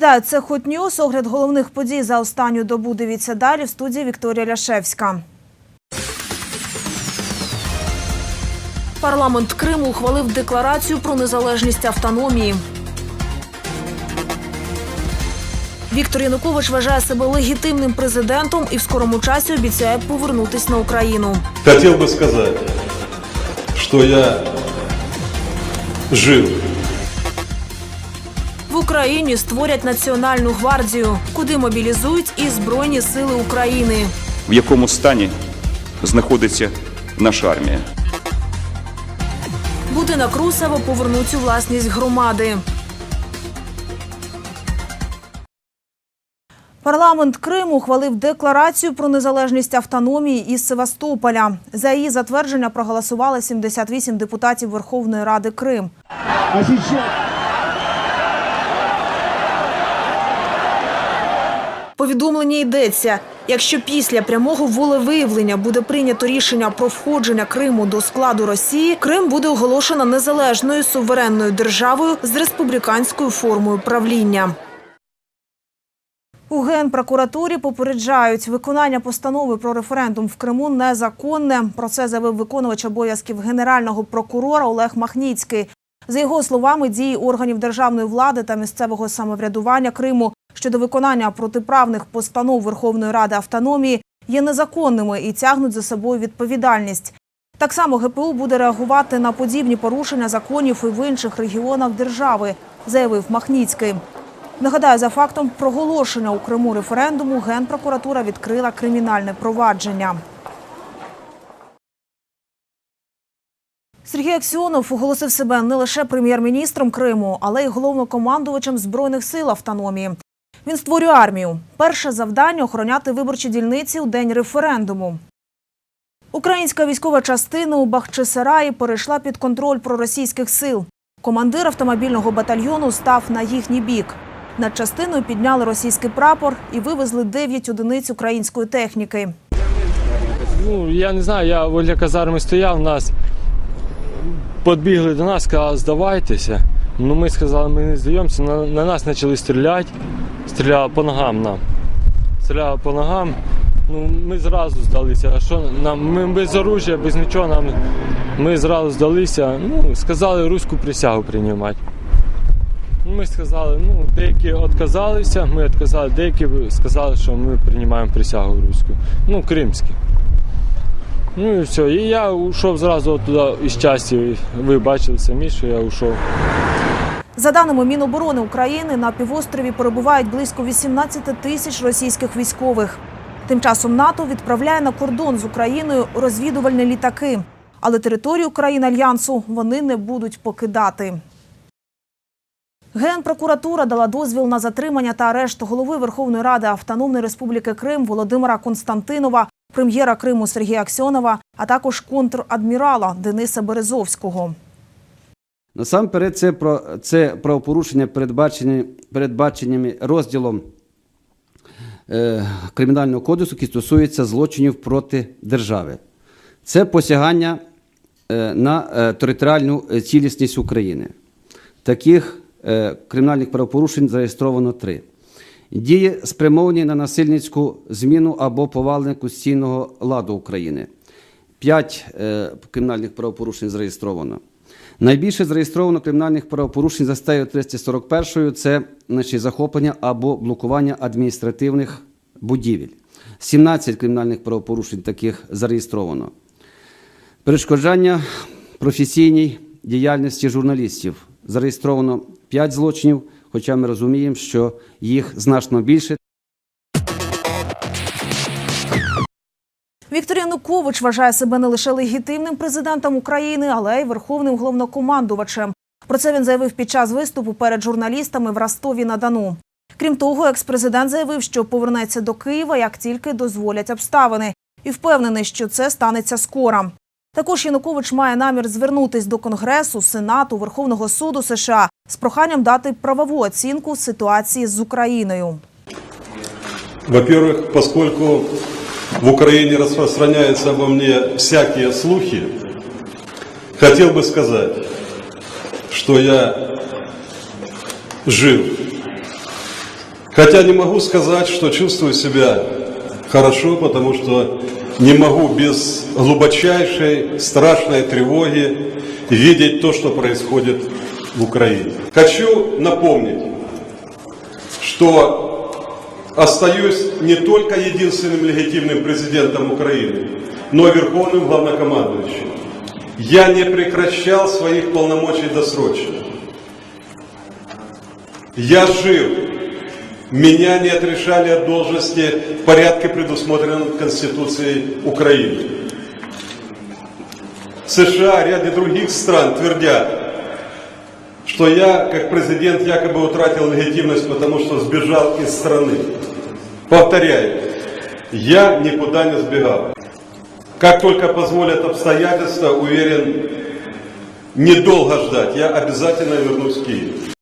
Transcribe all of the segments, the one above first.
Вітаю, це Хот Ньюс. Огляд головних подій за останню добу. Дивіться далі в студії Вікторія Ляшевська. Парламент Криму ухвалив декларацію про незалежність автономії. Віктор Янукович вважає себе легітимним президентом і в скорому часі обіцяє повернутись на Україну. Хотел бы сказать, что я жив. В Україні створять національну гвардію, куди мобілізують і збройні сили України. в якому стані знаходиться наша армія. Будинок Русева повернуть у власність громади. Парламент Криму ухвалив декларацію про незалежність автономії із Севастополя. За її затвердження проголосували 78 депутатів Верховної Ради Крим. А сейчас Повідомлення йдеться, якщо після прямого волевиявлення буде прийнято рішення про входження Криму до складу Росії, Крим буде оголошено незалежною суверенною державою з республіканською формою правління. У Генпрокуратурі попереджають, виконання постанови про референдум в Криму незаконне. Про це заявив виконувач обов'язків генерального прокурора Олег Махніцький. За його словами, дії органів державної влади та місцевого самоврядування Криму щодо виконання протиправних постанов Верховної Ради автономії є незаконними і тягнуть за собою відповідальність. Так само ГПУ буде реагувати на подібні порушення законів і в інших регіонах держави, заявив Махніцький. Нагадаю, за фактом проголошення у Криму референдуму Генпрокуратура відкрила кримінальне провадження. Сергій Аксьонов оголосив себе не лише прем'єр-міністром Криму, але й головнокомандувачем збройних сил автономії. Він створює армію. Перше завдання охороняти виборчі дільниці у день референдуму. Українська військова частина у Бахчисараї перейшла під контроль проросійських сил. Командир автомобільного батальйону став на їхній бік. Над частиною підняли російський прапор і вивезли 9 одиниць української техніки. Ну, я не знаю, я біля казарми стояв, нас підбігли до нас, сказали, здавайтеся. Ну, ми сказали, ми не здаємося. На, на нас почали стріляти. Стріляли по ногам нам. Стріляли по ногам. Ну, ми зразу здалися. А що нам? Ми без оружия, без нічого нам. Ми зразу здалися. Ну, сказали руську присягу приймати. Ми сказали, ну, деякі відказалися, ми відказали, деякі сказали, що ми приймаємо присягу руську. Ну, кримську. Ну і все. І я йшов зразу туди із часів. Ви бачили самі, що я йшов. За даними Міноборони України, на півострові перебувають близько 18 тисяч російських військових. Тим часом НАТО відправляє на кордон з Україною розвідувальні літаки, але територію країн альянсу вони не будуть покидати. Генпрокуратура дала дозвіл на затримання та арешт голови Верховної Ради Автономної Республіки Крим Володимира Константинова, прем'єра Криму Сергія Аксьонова, а також контрадмірала Дениса Березовського. Насамперед, це про це правопорушення, передбачені передбаченнями розділом е, Кримінального кодексу, який стосується злочинів проти держави. Це посягання е, на е, територіальну цілісність України. Таких е, кримінальних правопорушень зареєстровано три. Дії спрямовані на насильницьку зміну або повалення конституційного ладу України. П'ять е, кримінальних правопорушень зареєстровано. Найбільше зареєстровано кримінальних правопорушень за статтею 341 – це значить, захоплення або блокування адміністративних будівель. 17 кримінальних правопорушень таких зареєстровано. Перешкоджання професійній діяльності журналістів. Зареєстровано 5 злочинів, хоча ми розуміємо, що їх значно більше. Віктор Янукович вважає себе не лише легітимним президентом України, але й верховним головнокомандувачем. Про це він заявив під час виступу перед журналістами в Ростові на Дону. Крім того, експрезидент заявив, що повернеться до Києва, як тільки дозволять обставини, і впевнений, що це станеться скоро. Також Янукович має намір звернутись до Конгресу, Сенату, Верховного суду США з проханням дати правову оцінку ситуації з Україною. Во-первых, поскольку в Украине распространяются обо мне всякие слухи, хотел бы сказать, что я жив. Хотя не могу сказать, что чувствую себя хорошо, потому что не могу без глубочайшей, страшной тревоги видеть то, что происходит в Украине. Хочу напомнить, что остаюсь не только единственным легитимным президентом Украины, но и верховным главнокомандующим. Я не прекращал своих полномочий досрочно. Я жил. Меня не отрешали от должности в порядке, предусмотренном Конституцией Украины. США, ряде других стран твердят, что я, как президент, якобы утратил легитимность, потому что сбежал из страны. Повторяю, я никуда не сбегал. Как только позволят обстоятельства, уверен, недолго ждать, я обязательно вернусь в Киев.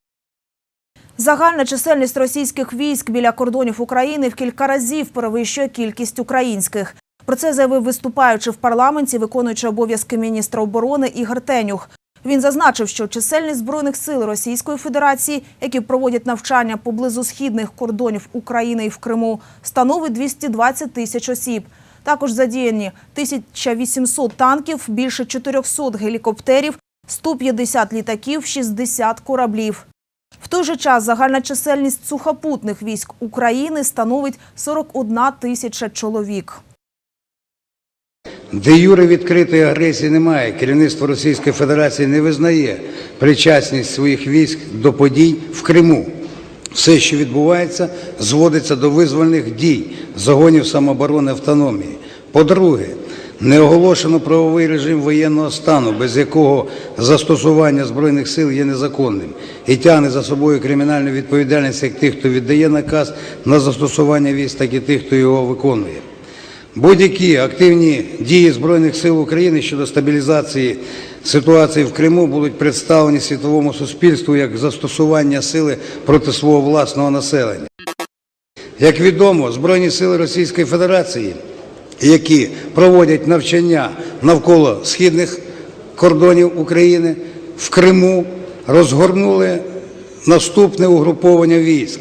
Загальна чисельність російських військ біля кордонів України в кілька разів перевищує кількість українських. Про це заявив виступаючи в парламенті, виконуючи обов'язки міністра оборони Ігор Тенюх. Він зазначив, що чисельність збройних сил Російської Федерації, які проводять навчання поблизу східних кордонів України і в Криму, становить 220 тисяч осіб. Також задіяні 1800 танків, більше 400 гелікоптерів, 150 літаків, 60 кораблів. В той же час загальна чисельність сухопутних військ України становить 41 тисяча чоловік. Де юре відкритої агресії немає. Керівництво Російської Федерації не визнає причасність своїх військ до подій в Криму. Все, що відбувається, зводиться до визвольних дій, загонів самооборони автономії. По-друге, не оголошено правовий режим воєнного стану, без якого застосування збройних сил є незаконним і тягне за собою кримінальну відповідальність як тих, хто віддає наказ на застосування військ, так і тих, хто його виконує. Будь-які активні дії Збройних сил України щодо стабілізації ситуації в Криму будуть представлені світовому суспільству як застосування сили проти свого власного населення. Як відомо, Збройні сили Російської Федерації, які проводять навчання навколо східних кордонів України в Криму, розгорнули наступне угруповання військ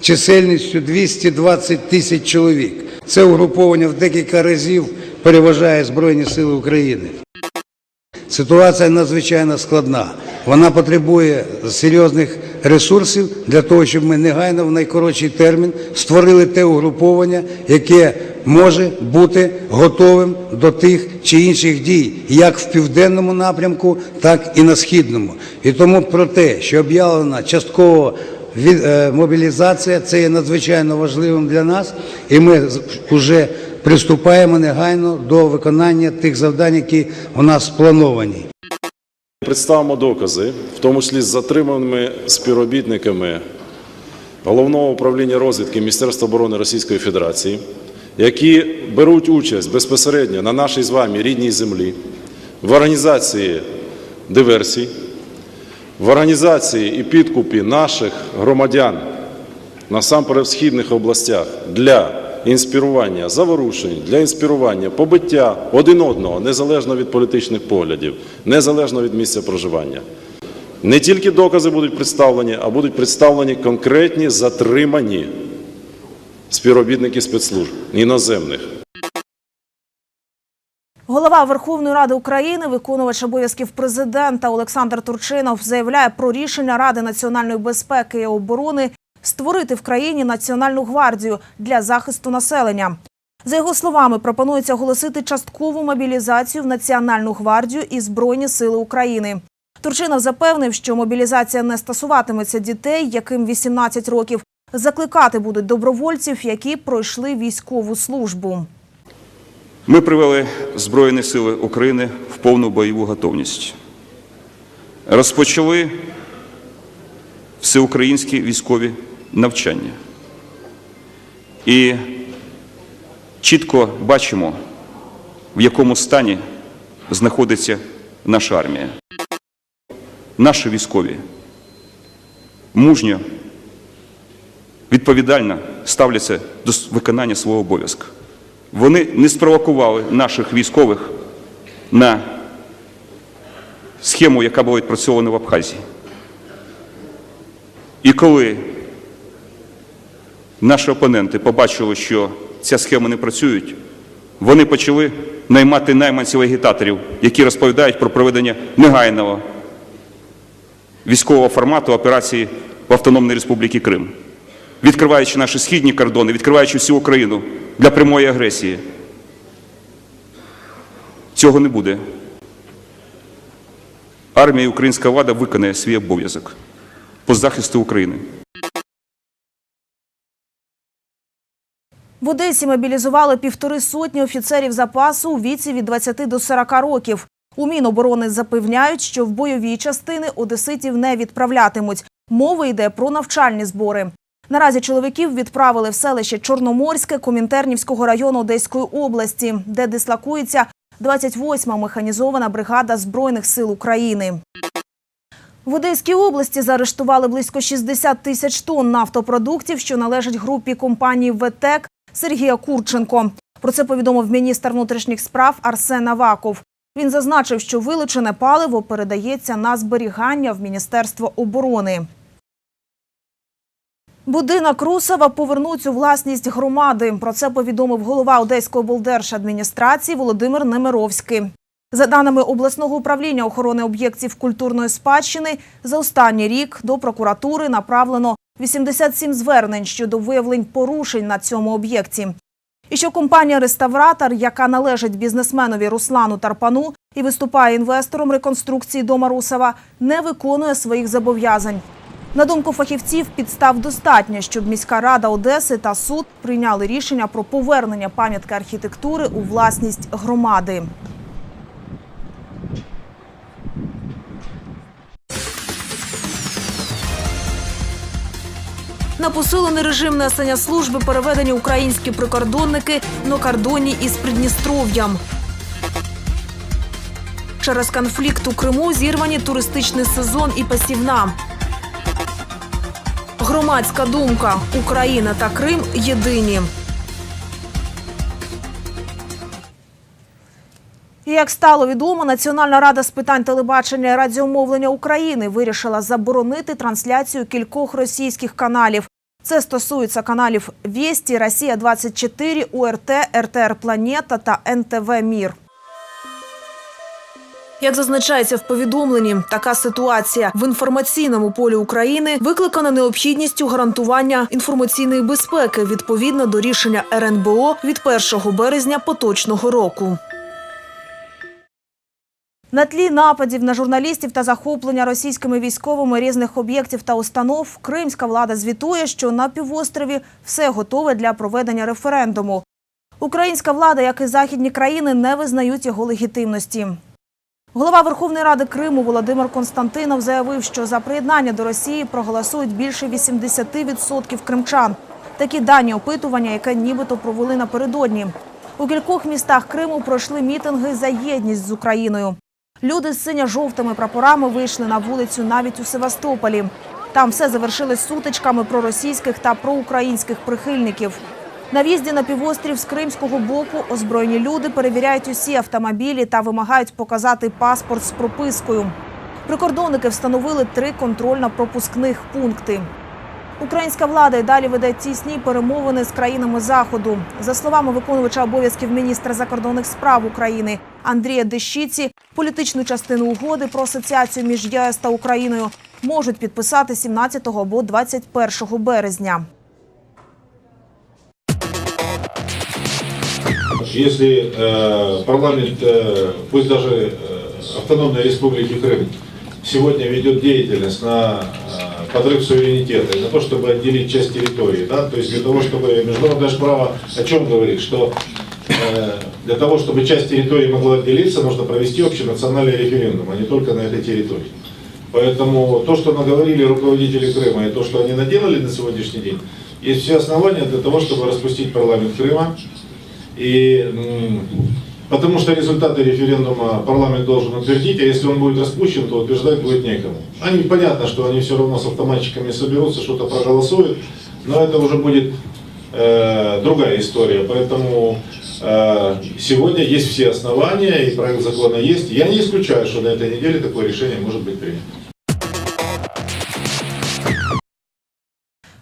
чисельністю 220 тисяч чоловік. Це угруповання в декілька разів переважає Збройні Сили України. Ситуація надзвичайно складна. Вона потребує серйозних ресурсів для того, щоб ми негайно в найкоротший термін створили те угруповання, яке може бути готовим до тих чи інших дій, як в південному напрямку, так і на східному. І тому про те, що об'явлена частково мобілізація, це є надзвичайно важливим для нас, і ми вже приступаємо негайно до виконання тих завдань, які у нас сплановані. Представимо докази, в тому числі з затриманими співробітниками Головного управління розвідки Міністерства оборони Російської Федерації, які беруть участь безпосередньо на нашій з вами рідній землі в організації диверсій, в організації і підкупі наших громадян насамперед в східних областях для інспірування заворушень, для інспірування побиття один одного, незалежно від політичних поглядів, незалежно від місця проживання. Не тільки докази будуть представлені, а будуть представлені конкретні затримані співробітники спецслужб іноземних. Голова Верховної Ради України, виконувач обов'язків президента Олександр Турчинов заявляє про рішення Ради національної безпеки і оборони створити в країні національну гвардію для захисту населення. За його словами, пропонується оголосити часткову мобілізацію в Національну гвардію і Збройні сили України. Турчинов запевнив, що мобілізація не стосуватиметься дітей, яким 18 років. Закликати будуть добровольців, які пройшли військову службу. Ми привели Збройні Сили України в повну бойову готовність. Розпочали всеукраїнські військові навчання. І чітко бачимо, в якому стані знаходиться наша армія. Наші військові мужньо, відповідально ставляться до виконання свого обов'язку. Вони не спровокували наших військових на схему, яка була відпрацьована в Абхазії. І коли наші опоненти побачили, що ця схема не працює, вони почали наймати найманців агітаторів, які розповідають про проведення негайного військового формату операції в Автономній Республіці Крим, відкриваючи наші східні кордони, відкриваючи всю Україну для прямої агресії. Цього не буде. Армія і українська влада виконає свій обов'язок по захисту України. В Одесі мобілізували півтори сотні офіцерів запасу у віці від 20 до 40 років. У Міноборони запевняють, що в бойові частини одеситів не відправлятимуть. Мова йде про навчальні збори. Наразі чоловіків відправили в селище Чорноморське Комінтернівського району Одеської області, де дислокується 28-ма механізована бригада Збройних сил України. В Одеській області заарештували близько 60 тисяч тонн нафтопродуктів, що належать групі компанії «Ветек» Сергія Курченко. Про це повідомив міністр внутрішніх справ Арсен Аваков. Він зазначив, що вилучене паливо передається на зберігання в Міністерство оборони. Будинок Русова повернуть у власність громади. Про це повідомив голова Одеської облдержадміністрації Володимир Немировський. За даними обласного управління охорони об'єктів культурної спадщини, за останній рік до прокуратури направлено 87 звернень щодо виявлень порушень на цьому об'єкті. І що компанія Реставратор, яка належить бізнесменові Руслану Тарпану і виступає інвестором реконструкції дома Русова, не виконує своїх зобов'язань. На думку фахівців, підстав достатньо, щоб міська рада Одеси та суд прийняли рішення про повернення пам'ятки архітектури у власність громади. На посилений режим несення служби переведені українські прикордонники на кордоні із Придністров'ям. Через конфлікт у Криму зірвані туристичний сезон і пасівна. Громадська думка Україна та Крим єдині. І як стало відомо, Національна рада з питань телебачення і радіомовлення України вирішила заборонити трансляцію кількох російських каналів. Це стосується каналів Вєсті, Росія 24 УРТ, РТР Планета та НТВ Мір. Як зазначається в повідомленні, така ситуація в інформаційному полі України викликана необхідністю гарантування інформаційної безпеки відповідно до рішення РНБО від 1 березня поточного року. На тлі нападів на журналістів та захоплення російськими військовими різних об'єктів та установ, кримська влада звітує, що на півострові все готове для проведення референдуму. Українська влада, як і західні країни, не визнають його легітимності. Голова Верховної Ради Криму Володимир Константинов заявив, що за приєднання до Росії проголосують більше 80% кримчан. Такі дані опитування, яке нібито провели напередодні. У кількох містах Криму пройшли мітинги за єдність з Україною. Люди з синьо-жовтими прапорами вийшли на вулицю навіть у Севастополі. Там все завершилось сутичками проросійських та проукраїнських прихильників. На в'їзді на півострів з кримського боку озброєні люди перевіряють усі автомобілі та вимагають показати паспорт з пропискою. Прикордонники встановили три контрольно-пропускних пункти. Українська влада й далі веде тісні перемовини з країнами заходу. За словами виконувача обов'язків міністра закордонних справ України Андрія Дещиці, політичну частину угоди про асоціацію між ЄС та Україною можуть підписати 17 або 21 березня. Если э, парламент, э, пусть даже э, автономной республики Крым, сегодня ведет деятельность на э, подрыв суверенитета, на то, чтобы отделить часть территории, да, то есть для того, чтобы международное право о чем говорит, что э, для того, чтобы часть территории могла отделиться, нужно провести общенациональный референдум, а не только на этой территории. Поэтому то, что наговорили руководители Крыма и то, что они наделали на сегодняшний день, есть все основания для того, чтобы распустить парламент Крыма, и, потому что результаты референдума парламент должен утвердить, а если он будет распущен, то утверждать будет некому. Они, понятно, что они все равно с автоматчиками соберутся, что-то проголосуют, но это уже будет э, другая история. Поэтому э, сегодня есть все основания, и проект закона есть. Я не исключаю, что на этой неделе такое решение может быть принято.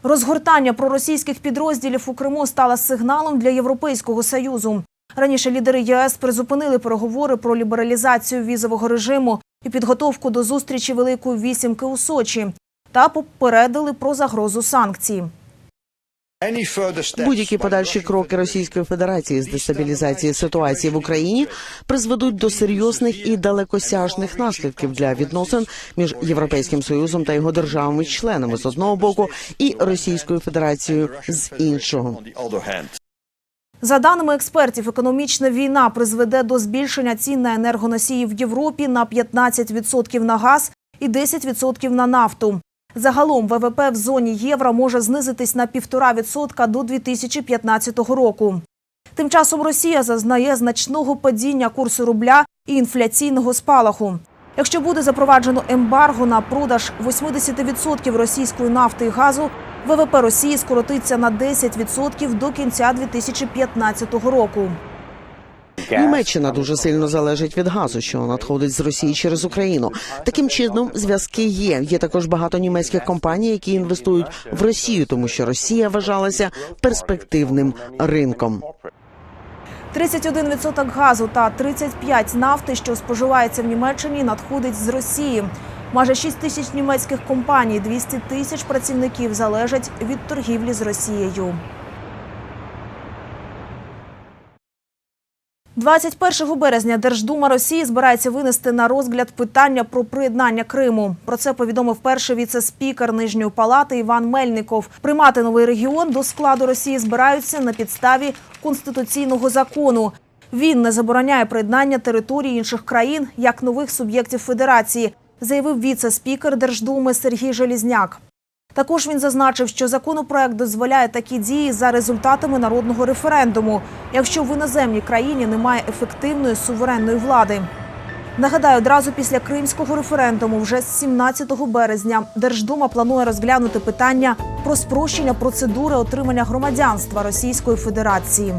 Розгортання проросійських підрозділів у Криму стало сигналом для Європейського союзу. Раніше лідери ЄС призупинили переговори про лібералізацію візового режиму і підготовку до зустрічі Великої вісімки у Сочі та попередили про загрозу санкцій. Будь-які подальші кроки Російської Федерації з дестабілізації ситуації в Україні призведуть до серйозних і далекосяжних наслідків для відносин між Європейським Союзом та його державами-членами з одного боку і Російською Федерацією з іншого. За даними експертів, економічна війна призведе до збільшення цін на енергоносії в Європі на 15% на газ і 10% на нафту. Загалом ВВП в зоні євро може знизитись на 1,5% до 2015 року. Тим часом Росія зазнає значного падіння курсу рубля і інфляційного спалаху. Якщо буде запроваджено ембарго на продаж 80% російської нафти і газу, ВВП Росії скоротиться на 10% до кінця 2015 року. Німеччина дуже сильно залежить від газу, що надходить з Росії через Україну. Таким чином, зв'язки є. Є також багато німецьких компаній, які інвестують в Росію, тому що Росія вважалася перспективним ринком. 31% газу та 35% нафти, що споживається в Німеччині, надходить з Росії. Майже 6 тисяч німецьких компаній, 200 тисяч працівників залежать від торгівлі з Росією. 21 березня Держдума Росії збирається винести на розгляд питання про приєднання Криму. Про це повідомив перший віце-спікер Нижньої палати Іван Мельников. Приймати новий регіон до складу Росії збираються на підставі конституційного закону. Він не забороняє приєднання територій інших країн як нових суб'єктів федерації, заявив віце-спікер Держдуми Сергій Желізняк. Також він зазначив, що законопроект дозволяє такі дії за результатами народного референдуму, якщо в іноземній країні немає ефективної суверенної влади. Нагадаю, одразу після кримського референдуму, вже з 17 березня, Держдума планує розглянути питання про спрощення процедури отримання громадянства Російської Федерації.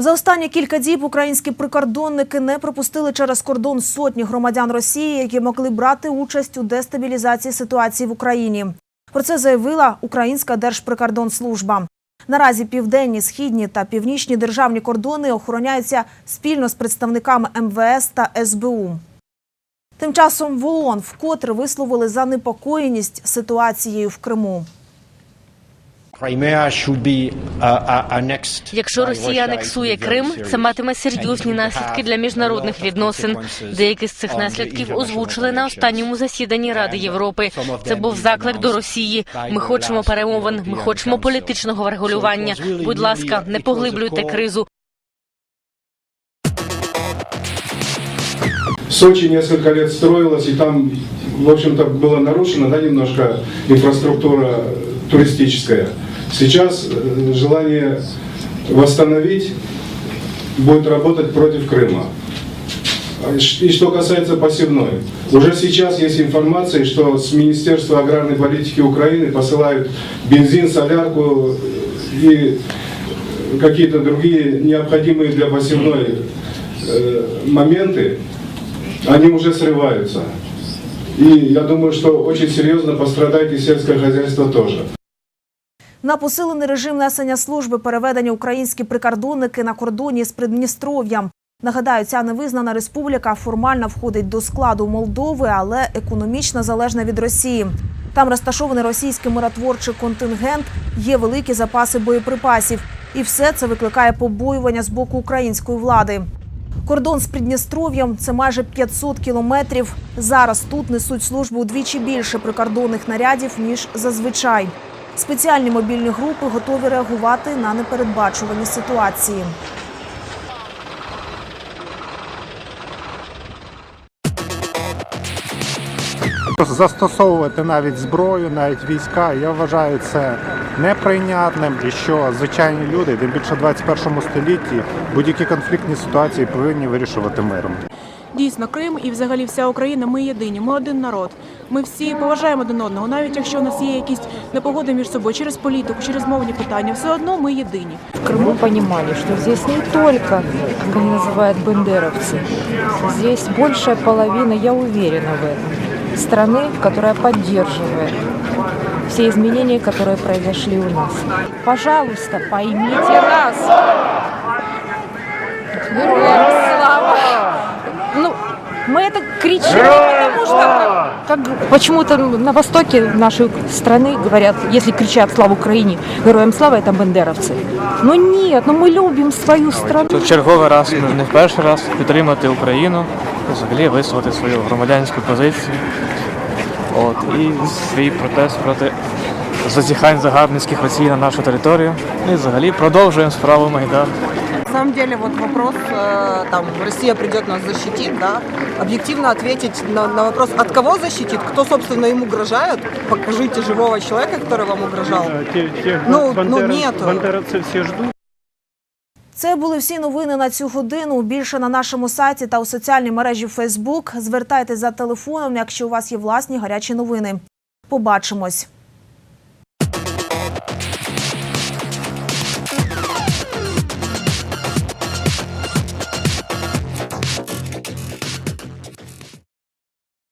За останні кілька діб українські прикордонники не пропустили через кордон сотні громадян Росії, які могли брати участь у дестабілізації ситуації в Україні. Про це заявила Українська Держприкордонслужба. Наразі південні, східні та північні державні кордони охороняються спільно з представниками МВС та СБУ. Тим часом в ООН вкотре висловили занепокоєність ситуацією в Криму. Якщо Росія анексує Крим, це матиме серйозні наслідки для міжнародних відносин. Деякі з цих наслідків озвучили на останньому засіданні Ради Європи. Це був заклик до Росії. Ми хочемо перемовин, ми хочемо політичного врегулювання. Будь ласка, не поглиблюйте кризу. Сочи несколько лет строилась, и там, в общем-то, была нарушена да, немножко инфраструктура туристическая. Сейчас э, желание восстановить будет работать против Крыма. И что касается посевной, уже сейчас есть информация, что с Министерства аграрной политики Украины посылают бензин, солярку и какие-то другие необходимые для посевной э, моменты, они уже срываются. И я думаю, что очень серьезно пострадает и сельское хозяйство тоже. На посилений режим несення служби переведені українські прикордонники на кордоні з Придністров'ям. Нагадаю, ця невизнана республіка формально входить до складу Молдови, але економічно залежна від Росії. Там розташований російський миротворчий контингент, є великі запаси боєприпасів, і все це викликає побоювання з боку української влади. Кордон з Придністров'ям це майже 500 кілометрів. Зараз тут несуть службу удвічі більше прикордонних нарядів ніж зазвичай. Спеціальні мобільні групи готові реагувати на непередбачувані ситуації. Застосовувати навіть зброю, навіть війська, я вважаю це неприйнятним і що звичайні люди, тим більше в 21 столітті, будь-які конфліктні ситуації повинні вирішувати миром. Дійсно, Крим і взагалі вся Україна. Ми єдині. Ми один народ. Ми всі поважаємо один одного, навіть якщо у нас є якісь непогоди між собою через політику, через мовні питання, все одно ми єдині. В Крыму понимали, что здесь не только, как они называют, бандеровцы. Здесь большая половина, я уверена в этом, страны, которая поддерживает все изменения, которые произошли у нас. Пожалуйста, поймите нас. Героям слава! Ну, мы это кричим, не потому что, как почему-то на востоке нашей страны говорят, если кричат «Слава Украине!», героям слава – это бандеровцы. Но нет, ну мы любим свою страну. Тут черговий раз, ну, не в перший раз, підтримати Україну, взагалі висловити свою громадянську позицію. От, і свій протест проти зазіхань загарбницьких Росії на нашу територію. І взагалі продовжуємо справу Майдану. На самом деле вот вопрос, э, там, Россия придет нас защитит, да, объективно ответить на, на вопрос, от кого защитит, кто, собственно, им угрожает, покажите живого человека, который вам угрожал. Ну, ну нету. Це були всі новини на цю годину. Більше на нашому сайті та у соціальній мережі Facebook. Звертайтесь за телефоном, якщо у вас є власні гарячі новини. Побачимось.